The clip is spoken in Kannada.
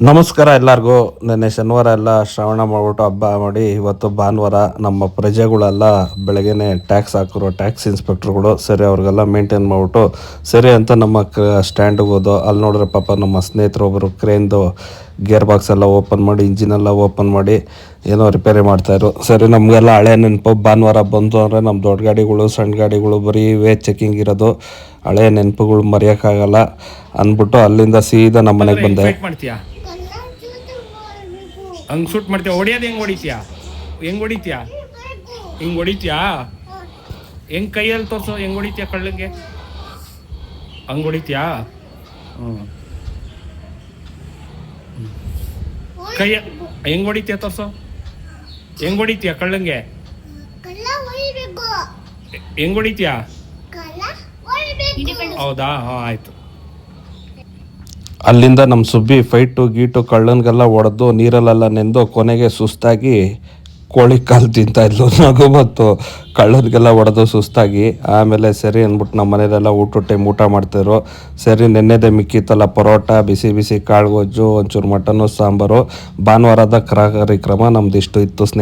ನಮಸ್ಕಾರ ಎಲ್ಲರಿಗೂ. ನೆನ್ನೆ ಶನಿವಾರ ಎಲ್ಲ ಶ್ರವಣ ಮಾಡ್ಬಿಟ್ಟು ಹಬ್ಬ ಮಾಡಿ, ಇವತ್ತು ಭಾನುವಾರ ನಮ್ಮ ಪ್ರಜೆಗಳೆಲ್ಲ ಬೆಳಗ್ಗೆನೆ ಟ್ಯಾಕ್ಸ್ ಹಾಕಿರೋ ಟ್ಯಾಕ್ಸ್ ಇನ್ಸ್ಪೆಕ್ಟ್ರುಗಳು ಸರಿ ಅವ್ರಿಗೆಲ್ಲ ಮೇಂಟೈನ್ ಮಾಡ್ಬಿಟ್ಟು, ಸರಿ ಅಂತ ನಮ್ಮ ಕ ಸ್ಟ್ಯಾಂಡಿಗೆ ಹೋದೋ, ಅಲ್ಲಿ ನೋಡ್ರೆ ಪಾಪ ನಮ್ಮ ಸ್ನೇಹಿತರೊಬ್ಬರು ಕ್ರೇನ್ದು ಗೇರ್ ಬಾಕ್ಸ್ ಎಲ್ಲ ಓಪನ್ ಮಾಡಿ ಇಂಜಿನ್ ಎಲ್ಲ ಓಪನ್ ಮಾಡಿ ಏನೋ ರಿಪೇರಿ ಮಾಡ್ತಾಯಿದ್ರು ಸರಿ ನಮಗೆಲ್ಲ ಹಳೆ ನೆನಪು. ಭಾನುವಾರ ಬಂತು ಅಂದರೆ ನಮ್ಮ ದೊಡ್ಡ ಗಾಡಿಗಳು ಸಣ್ಣ ಗಾಡಿಗಳು ಬರೀ ವೇ ಚೆಕಿಂಗ್ ಇರೋದು. ಹಳೆ ನೆನಪುಗಳು ಮರೆಯೋಕ್ಕಾಗಲ್ಲ ಅಂದ್ಬಿಟ್ಟು ಅಲ್ಲಿಂದ ಸೀದಾ ನಮ್ಮ ಮನೆಗೆ ಬಂದೆ. ಹಂಗೆ ಶೂಟ್ ಮಾಡ್ತೀಯ? ಹೊಡಿಯೋದು ಹೆಂಗೆ ಹೊಡಿತೀಯಾ? ಹೆಂಗ್ ಹೊಡಿತೀಯಾ? ಹಿಂಗೆ ಹೊಡಿತೀಯಾ? ಹೆಂಗ್ ಕೈಯಲ್ಲಿ ತೋರಿಸೋ ಹೆಂಗೆ ಹೊಡಿತೀಯ ಕಳ್ಳಂಗೆ? ಹಂಗೆ ಹೊಡಿತೀಯಾ? ಹ್ಞೂ ಕೈಯ ಹೆಂಗ್ ಹೊಡಿತೀಯ ತೋರ್ಸು? ಹೆಂಗ್ ಹೊಡಿತೀಯ ಕಳ್ಳಂಗೆ? ಹೆಂಗ್ ಹೊಡಿತೀಯ? ಹೌದಾ? ಹಾ ಆಯ್ತು. ಅಲ್ಲಿಂದ ನಮ್ಮ ಸುಬ್ಬಿ ಫೈಟು ಗೀಟು ಕಳ್ಳನ್ಗೆಲ್ಲ ಒಡೆದು ನೀರಲ್ಲೆಲ್ಲ ನೆಂದು ಕೊನೆಗೆ ಸುಸ್ತಾಗಿ ಕೋಳಿ ಕಾಲು ತಿಂತಾ ಇದ್ಲು ನಗು ಬಂತು ಕಳ್ಳನಿಗೆಲ್ಲ ಹೊಡೆದು ಸುಸ್ತಾಗಿ. ಆಮೇಲೆ ಸರಿ ಅಂದ್ಬಿಟ್ಟು ನಮ್ಮ ಮನೇಲೆಲ್ಲ ಊಟ ಟೈಮ್ ಊಟ ಮಾಡ್ತಿದ್ರು. ಸರಿ ನೆನ್ನೆದೆ ಮಿಕ್ಕಿತ್ತಲ್ಲ ಪರೋಟ, ಬಿಸಿ ಬಿಸಿ ಕಾಳು ಗೊಜ್ಜು ಒಂಚೂರು ಮಟನ್ನು ಸಾಂಬಾರು. ಭಾನುವಾರದ ಕಾರ್ಯಕ್ರಮ ನಮ್ದು ಇಷ್ಟು ಇತ್ತು ಸ್ನೇಹಿತರೆ.